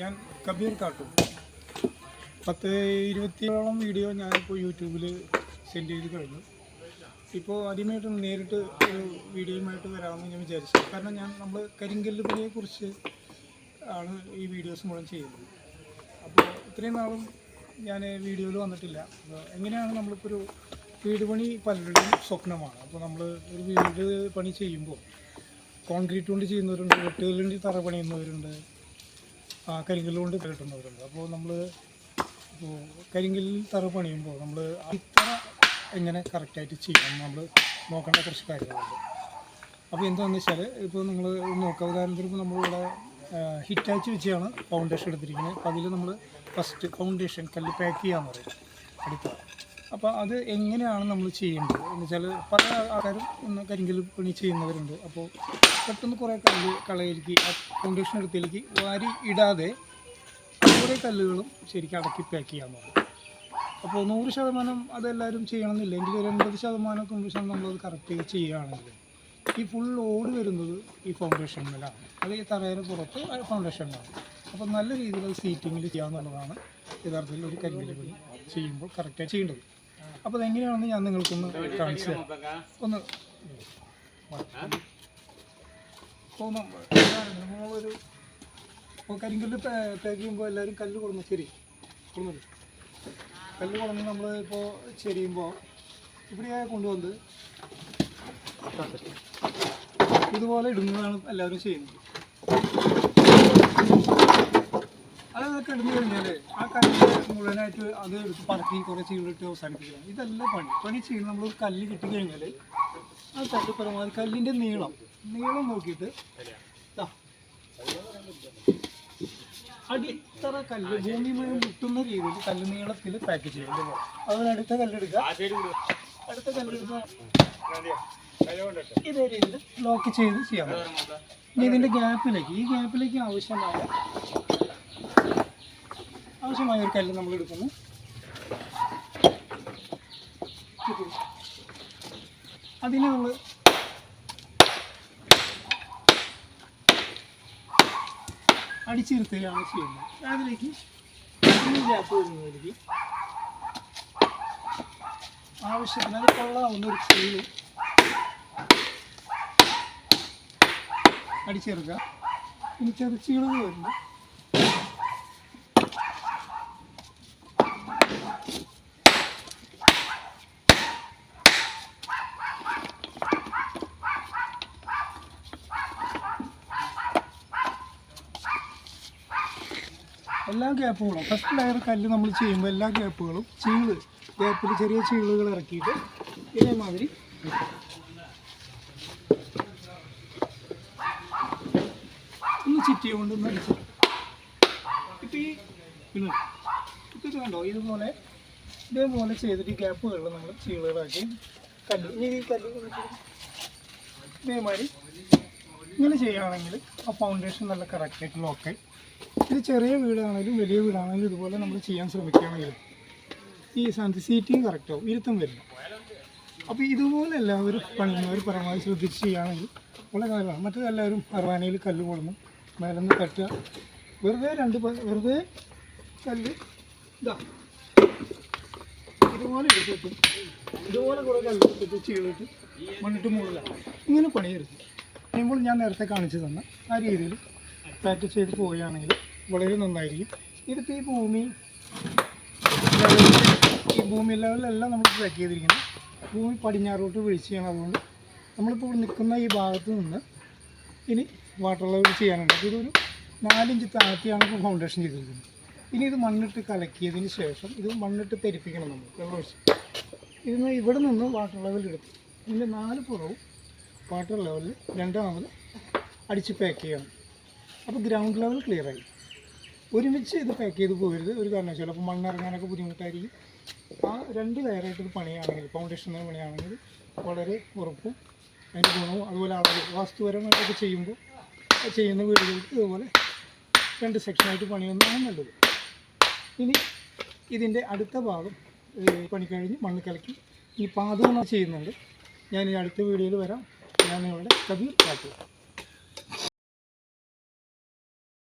ഞാൻ കബീർ കാട്ടു. പത്ത് ഇരുപത്തിയോളം വീഡിയോ ഞാനിപ്പോൾ യൂട്യൂബിൽ സെൻഡ് ചെയ്ത് കഴിഞ്ഞു. ഇപ്പോൾ ആദ്യമായിട്ട് നേരിട്ട് ഒരു വീഡിയോയുമായിട്ട് വരാമെന്ന് ഞാൻ വിചാരിച്ചു. കാരണം ഞാൻ നമ്മൾ കരിങ്കല്ല് പണിയെക്കുറിച്ച് ആണ് ഈ വീഡിയോസ് മുഴുവൻ ചെയ്യുന്നത്. അപ്പോൾ ഇത്രയും നാളും ഞാൻ വീഡിയോയിൽ വന്നിട്ടില്ല. എങ്ങനെയാണ് നമ്മളിപ്പോൾ ഒരു വീട് പണി പലരുടെയും സ്വപ്നമാണ്. അപ്പോൾ നമ്മൾ ഒരു വീട് പണി ചെയ്യുമ്പോൾ കോൺക്രീറ്റ് കൊണ്ട് ചെയ്യുന്നവരുണ്ട് വെട്ടുകൾ വേണ്ടി തറ പണിയുന്നവരുണ്ട് ആ കരിങ്കല്ല് കൊണ്ട് കിട്ടുന്നവരുണ്ട് അപ്പോൾ നമ്മൾ ഇപ്പോൾ കരിങ്കല്ലിൽ തറ പണിയുമ്പോൾ നമ്മൾ ഇത്ര എങ്ങനെ കറക്റ്റായിട്ട് ചെയ്യണം നമ്മൾ നോക്കേണ്ട കുറച്ച് കാര്യങ്ങളുണ്ട്. അപ്പോൾ എന്താണെന്ന് വെച്ചാൽ ഇപ്പോൾ നിങ്ങൾ നോക്കുക. ഉദാഹരണത്തിന് ഇപ്പോൾ നമ്മളിവിടെ ഹിറ്റാച്ച് വെച്ചാണ് ഫൗണ്ടേഷൻ എടുത്തിരിക്കുന്നത്. അപ്പോൾ അതിൽ നമ്മൾ ഫസ്റ്റ് ഫൗണ്ടേഷൻ കല്ല് പാക്ക് ചെയ്യാമെന്ന് പറയും. അടിത്തറ അപ്പോൾ അത് എങ്ങനെയാണ് നമ്മൾ ചെയ്യേണ്ടത്? എന്ന് വെച്ചാൽ പല ആൾക്കാരും ഇന്ന് കരിങ്കൽ പണി ചെയ്യുന്നവരുണ്ട്. അപ്പോൾ പെട്ടെന്ന് കുറേ കല്ല് കളയിലേക്ക് ഫൗണ്ടേഷൻ എടുത്തിലേക്ക് വാരി ഇടാതെ കുറേ കല്ലുകളും ശരിക്കും അടക്കി പാക്ക് ചെയ്യാൻ നോക്കും അപ്പോൾ നൂറ് ശതമാനം അതെല്ലാവരും ചെയ്യണമെന്നില്ല. എങ്കിൽ ഒരു എൺപത് ശതമാനം തൊണ്ണൂറ് ശതമാനം നമ്മളത് കറക്റ്റ് ചെയ്യുകയാണെങ്കിൽ ഈ ഫുൾ ലോഡ് വരുന്നത് ഈ ഫൗണ്ടേഷനിലാണ് അത് ഈ തറയുടെ പുറത്ത് ഫൗണ്ടേഷനിലാണ് അപ്പോൾ നല്ല രീതിയിൽ സീറ്റിങ്ങിൽ ചെയ്യാമെന്നുള്ളതാണ് യഥാർത്ഥത്തിൽ ഒരു കരിങ്കല്ല് പണി ചെയ്യുമ്പോൾ കറക്റ്റായി ചെയ്യേണ്ടത്. അപ്പോൾ അതെങ്ങനെയാണെന്ന് ഞാൻ നിങ്ങൾക്കൊന്ന് കാണിച്ചു തരാം. ഒന്ന് നമ്മളൊരു കരിങ്കല്ല് പാക്ക് ചെയ്യുമ്പോൾ എല്ലാവരും കല്ല് കൊടുന്നു. ശരി. കൊടുന്നു. കല്ല് കൊടുന്ന് നമ്മൾ ഇപ്പോൾ ചെരിയുമ്പോൾ ഇവിടെ കൊണ്ടുവന്ന് ഇതുപോലെ ഇടുന്നതാണ് എല്ലാവരും ചെയ്യുന്നത്. അതൊക്കെ എടുത്തു കഴിഞ്ഞാൽ ആ കല്ല് മുഴുവനായിട്ട് അത് എടുത്ത് പറക്കി കുറേ ചീളിട്ട് അവസാനിപ്പിക്കണം ഇതല്ല പണി. പണി ചെയ്യുന്ന നമ്മൾ കല്ല് കിട്ടി കഴിഞ്ഞാൽ ആ കല്ല് പരമാവധി കല്ലിന്റെ നീളം നീളം നോക്കിയിട്ട് അടിത്തറ കല്ല് ഭൂമി മുഴുവൻ മുട്ടുന്ന രീതിയിൽ കല്ല് നീളത്തിൽ പാക്ക് ചെയ്യും. അതുപോലെ അടുത്ത കല്ലെടുക്കുക അടുത്ത കല്ലെടുക്കുക ഇതേ രീതിയിൽ ലോക്ക് ചെയ്ത് ചെയ്യാം ഇനി ഇതിന്റെ ഗ്യാപ്പിലേക്ക് ഈ ഗ്യാപ്പിലേക്ക് ആവശ്യമായ ആവശ്യമായ ഒരു കല്ല് നമ്മൾ എടുക്കുന്നു. അതിനെ നമ്മൾ അടിച്ചിരുത്തുകയാണ് ചെയ്യുന്നത്. അതിലേക്ക് ആവശ്യത്തിന് അത് കൊള്ളാവുന്ന ഒരു ചെയ്ത് അടിച്ചെടുക്കുക. ഇനി ചെറുച്ചീളുകൾ വരുമ്പോൾ എല്ലാ ഗ്യാപ്പുകളും. ഫസ്റ്റ് ലെയർ കല്ല് നമ്മൾ ചെയ്യുമ്പോൾ എല്ലാ ഗ്യാപ്പുകളും ചീൾ ഗ്യാപ്പിൽ ചെറിയ ചീളുകൾ ഇറക്കിയിട്ട് ഇതേമാതിരി. ഒന്ന് ചിറ്റിയ കൊണ്ട് ഇപ്പം ഈ ഇത് കണ്ടോ? ഇതുപോലെ ഇതേപോലെ ചെയ്തിട്ട് ഗ്യാപ്പുകളിൽ നമ്മൾ ചീളുകളാക്കി കല്ല്. ഇനി ഈ കല്ല് ഇതേമാതിരി ഇങ്ങനെ ചെയ്യുകയാണെങ്കിൽ ആ ഫൗണ്ടേഷൻ നല്ല കറക്റ്റായിട്ട് ലോക്കായി ഇത് ചെറിയ വീടാണെങ്കിലും വലിയ വീടാണെങ്കിലും ഇതുപോലെ നമ്മൾ ചെയ്യാൻ ശ്രമിക്കുകയാണെങ്കിൽ ഈ സ്ഥാനത്ത് സീറ്റിങ് കറക്റ്റാവും ഇരുത്തം വരില്ല അപ്പോൾ ഇതുപോലെ എല്ലാവരും പണിയുന്നവർ പരമാവധി ശ്രദ്ധിച്ച് ചെയ്യുകയാണെങ്കിൽ വളരെ കാര്യമാണ്. മറ്റേത് എല്ലാവരും പരവാനയിൽ കല്ല് കൊള്ളുന്നു മേലെന്ന് തട്ടുക. വെറുതെ രണ്ട് വെറുതെ കല്ല് ഇതാ. ഇതുപോലെ എടുത്തിട്ട് ഇതുപോലെ കുറേ കല്ല് എടുത്തിട്ട് ചെയ്തിട്ട് മണ്ണിട്ട് മുകളിലാണ് ഇങ്ങനെ പണിയെടുക്കും ചെയ്യുമ്പോൾ ഞാൻ നേരത്തെ കാണിച്ചു തന്ന ആ രീതിയിൽ പാറ്റ് ചെയ്ത് പോവുകയാണെങ്കിൽ വളരെ നന്നായിരിക്കും. ഇതിപ്പോൾ ഈ ഭൂമി ഈ ഭൂമി ലെവലിലെല്ലാം നമ്മൾ ട്രാക്ക് ചെയ്തിരിക്കുന്നത് ഭൂമി പടിഞ്ഞാറോട്ട് വീഴ്ചയാണ് അതുകൊണ്ട് നമ്മളിപ്പോൾ നിൽക്കുന്ന ഈ ഭാഗത്ത് നിന്ന് ഇനി വാട്ടർ ലെവൽ ചെയ്യാനുണ്ട്. അപ്പോൾ ഇതൊരു നാലിഞ്ച് താഴ്ത്തിയാണ് ഇപ്പോൾ ഫൗണ്ടേഷൻ ചെയ്തിരിക്കുന്നത്. ഇനി ഇത് മണ്ണിട്ട് കലക്കിയതിന് ശേഷം ഇത് മണ്ണിട്ട് തെരിപ്പിക്കണം നമ്മൾ. ഇതിന് ഇവിടെ നിന്ന് വാട്ടർ ലെവൽ എടുത്ത് ഇതിന്റെ നാല് പുറവും വാട്ടർ ലെവലിൽ രണ്ടാമത് അടിച്ച് പാക്ക് ചെയ്യണം. അപ്പോൾ ഗ്രൗണ്ട് ലെവൽ ക്ലിയർ ആയി. ഒരുമിച്ച് ഇത് പാക്ക് ചെയ്ത് പോകരുത്. ഒരു കാരണവശാലും അപ്പോൾ മണ്ണിറങ്ങാനൊക്കെ ബുദ്ധിമുട്ടായിരിക്കും. ആ രണ്ട് ലെയറായിട്ട് ഇത് പണിയാണെങ്കിൽ ഫൗണ്ടേഷൻ പണിയാണെങ്കിൽ വളരെ ഉറപ്പും അതിന്റെ ഗുണവും അതുപോലെ അളവ് വാസ്തുപരമായിട്ടൊക്കെ ചെയ്യുമ്പോൾ ചെയ്യുന്ന വീടുകൾക്ക് ഇതുപോലെ രണ്ട് സെക്ഷനായിട്ട് പണിയുന്നതാണ് നല്ലത്. ഇനി ഇതിന്റെ അടുത്ത ഭാഗം പണിക്കഴിഞ്ഞ് പണി കഴിഞ്ഞ് മണ്ണ് കലക്കി ഈ പാതകം ചെയ്യുന്നുണ്ട് ഞാൻ ഈ അടുത്ത വീഡിയോയിൽ വരാം. ഞാൻ ഇവിടെ കബീർ കാട്ടു